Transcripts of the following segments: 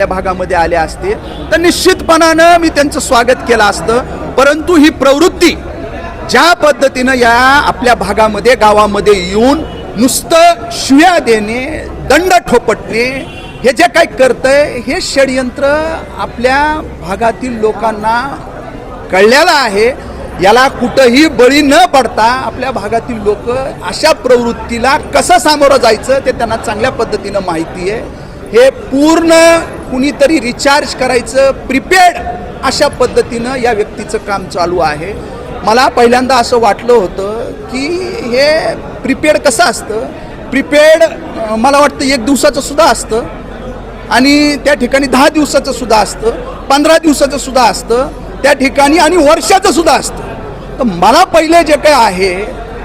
या भागामध्ये आले असते. तर निश्चितपणानं मी त्यांचं स्वागत केलं असतं. परंतु ही प्रवृत्ती ज्या पद्धतीनं या आपल्या भागामध्ये गावामध्ये येऊन नुसतं शिव्या देणे दंड ठोपटणे हे जे काही करतंय हे षडयंत्र आपल्या भागातील लोकांना कळलेलं आहे. याला कुठंही बळी न पडता आपल्या भागातील लोक अशा प्रवृत्तीला कसं सामोरं जायचं ते त्यांना चांगल्या पद्धतीनं माहिती आहे. हे पूर्ण कुणीतरी रिचार्ज करायचं प्रिपेड अशा पद्धतीनं या व्यक्तीचं काम चालू आहे. मला पहिल्यांदा असं वाटलं होतं की हे प्रिपेड कसं असतं? प्रिपेड मला वाटतं एक दिवसाचं सुद्धा असतं आणि त्या ठिकाणी दहा दिवसाचं सुद्धा असतं पंधरा दिवसाचं सुद्धा असतं त्या ठिकाणी आणि वर्षाचं सुद्धा असतं. तर मला पहिले जे काय आहे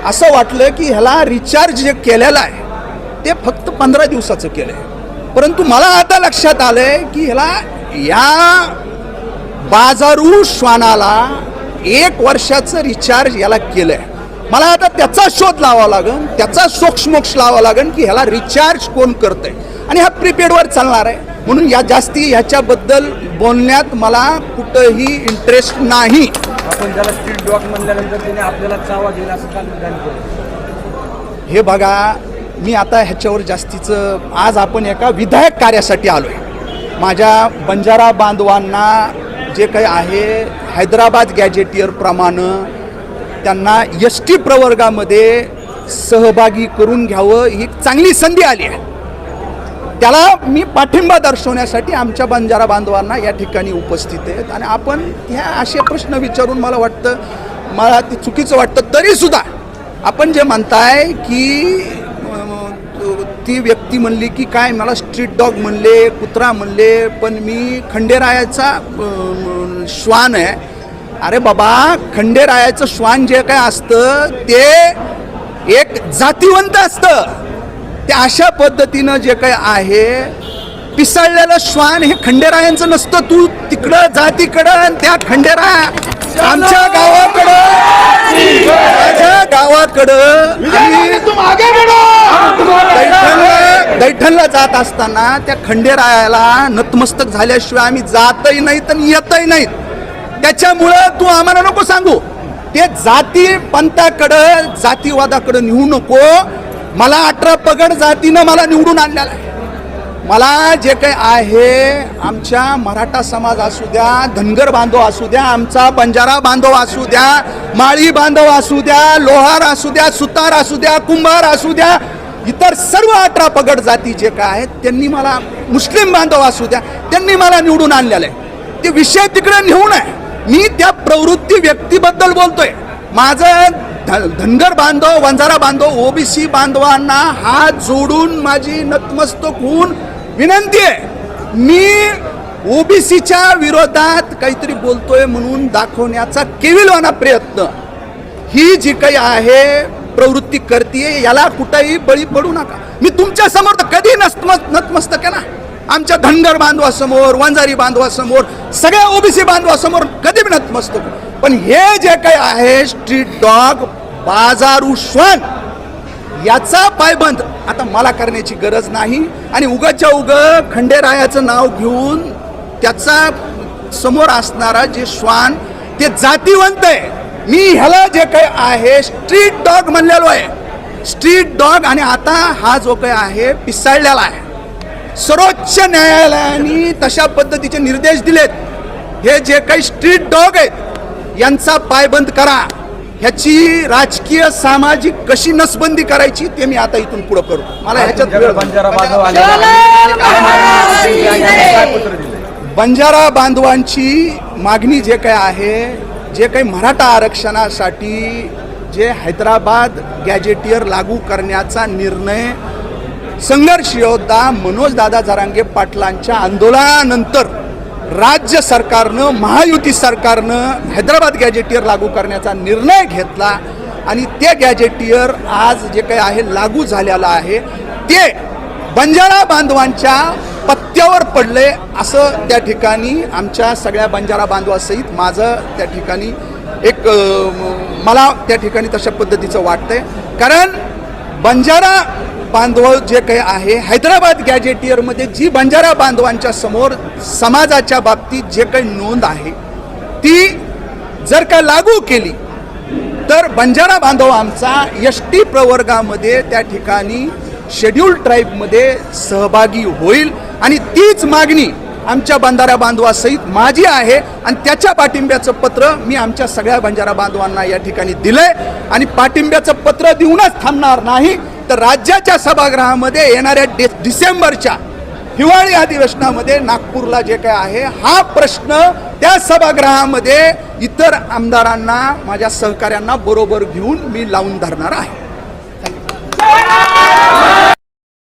असं वाटलं की ह्याला रिचार्ज जे केलेलं आहे ते फक्त पंधरा दिवसाचं केलं आहे परंतु मला आता लक्षात आलं आहे की ह्याला या बाजारू श्वानाला एक वर्षाचं रिचार्ज याला केलं आहे मला आता त्याचा शोध लावावा लागेल त्याचा सोक्षमोक्ष लावावा लागेल की ह्याला रिचार्ज कोण करतंय. आणि हा प्रीपेडवर चालणार आहे. म्हणून या जास्ती ह्याच्याबद्दल बोलण्यात मला कुठंही इंटरेस्ट नाही. आपण त्याला स्ट्रीट डॉग म्हणल्यानंतर त्याने आपल्याला चावा दिला असं हे बघा मी आता ह्याच्यावर जास्तीचं आज आपण एका विधायक कार्यासाठी आलो आहे माझ्या बंजारा बांधवांना जे काही आहे हैदराबाद गॅजेटियरप्रमाणे त्यांना एस टी प्रवर्गामध्ये सहभागी करून घ्यावं ही चांगली संधी आली आहे. त्याला मी पाठिंबा दर्शवण्यासाठी आमच्या बंजारा बांधवांना या ठिकाणी उपस्थित आहेत आणि आपण ह्या असे प्रश्न विचारून मला वाटतं मला ते चुकीचं वाटतं तरीसुद्धा आपण जे म्हणताय की ती व्यक्ती म्हणली की काय मला स्ट्रीट डॉग म्हणले कुत्रा म्हणले पण मी खंडेरायाचा श्वान आहे. अरे बाबा खंडेरायाचं श्वान जे काय असतं ते एक जातीवंत असतं. ते अशा पद्धतीनं जे काही आहे पिसळलेलं श्वान हे खंडेरायांचं नसतं. तू तिकडं जा तिकडं आणि त्या खंडेराया आमच्या गावाकडं माझ्या गावाकडं आम्ही जात असताना त्या खंडेरायाला नतमस्तक झाल्याशिवाय आम्ही जातही नाहीत आणि येतही नाहीत. त्याच्यामुळं तू आम्हाला नको सांगू. ते जाती पंथाकडं जातीवादाकडं नेऊ नको. मला अठरा पगड जातीनं मला निवडून आणलेला आहे. मला जे काही आहे आमच्या मराठा समाज असू द्या धनगर बांधव असू द्या आमचा बंजारा बांधव असू द्या माळी बांधव असू द्या लोहार असू द्या सुतार असू द्या कुंभार असू द्या इतर सर्व अठरा पगड जाती जे काय आहेत त्यांनी मला मुस्लिम बांधव असू द्या त्यांनी मला निवडून आणलेलं आहे. ते विषय तिकडे नेऊ नये. मी त्या प्रवृत्ती व्यक्तीबद्दल बोलतोय. माझं धनगर बांधव वंजारा बांधव ओबीसी बांधवांना हात जोडून माझी नतमस्तक होऊन विनंती आहे. मी ओबीसीच्या विरोधात काहीतरी बोलतोय म्हणून दाखवण्याचा केविलवाना प्रयत्न. ही जी काही आहे प्रवृत्ती करते याला कुठेही बळी पडू नका. मी तुमच्यासमोर तर कधी नतमस्त नतमस्तक आहे ना. आमच्या धनगर बांधवासमोर वंजारी बांधवासमोर सगळ्या ओबीसी बांधवासमोर कधी बी नतमस्तक पण हे जे काही आहे स्ट्रीट डॉग बाजारू श्वान याचा पायबंद आता मला करण्याची गरज नाही. आणि उगाच्या उग खंडेरायाचं नाव घेऊन त्याचा समोर असणारा जे श्वान ते जातीवंत आहे. मी ह्याला जे काही आहे स्ट्रीट डॉग म्हणलेलो आहे. स्ट्रीट डॉग आणि आता हा जो काही आहे पिसाळलेला आहे. सर्वोच्च न्यायालयाने तशा पद्धतीचे निर्देश दिलेत. हे जे काही स्ट्रीट डॉग आहेत यांचा पायबंद करा. ह्याची राजकीय सामाजिक कशी नसबंदी करायची ते मी आता इथून पुढे करू. मला ह्याच्यात? बंजारा बांधवांची मागणी जे काय आहे जे काही मराठा आरक्षणासाठी जे हैदराबाद गॅजेटियर लागू करण्याचा निर्णय संघर्ष योद्धा मनोजदादा झरांगे पाटलांच्या आंदोलनानंतर राज्य सरकारनं महायुती सरकारनं हैदराबाद गॅजेटियर लागू करण्याचा निर्णय घेतला आणि ते गॅजेटियर आज जे काही आहे लागू झालेलं आहे ते बंजारा बांधवांच्या पत्त्यावर पडले असं त्या ठिकाणी आमच्या सगळ्या बंजारा बांधवासहित माझं त्या ठिकाणी एक मला त्या ठिकाणी तशा पद्धतीचं वाटतंय. कारण बंजारा बांधव जे काही आहे हैदराबाद गॅजेटियरमध्ये जी बंजारा बांधवांच्या समोर समाजाच्या बाबतीत जे काही नोंद आहे ती जर का लागू केली तर बंजारा बांधव आमचा एस टी प्रवर्गामध्ये त्या ठिकाणी शेड्यूल ट्राईबमध्ये सहभागी होईल. आणि तीच मागणी आमच्या बंधारा बांधवासहित माझी आहे आणि त्याच्या पाठिंब्याचं पत्र मी आमच्या सगळ्या बंजारा बांधवांना या ठिकाणी दिलंय. आणि पाठिंब्याचं पत्र देऊनच थांबणार नाही तर राज्याच्या सभागृहामध्ये येणाऱ्या डि डिसेंबरच्या हिवाळी अधिवेशनामध्ये नागपूरला जे काय आहे हा प्रश्न त्या सभागृहामध्ये इतर आमदारांना माझ्या सहकाऱ्यांना बरोबर घेऊन मी लावून धरणार आहे.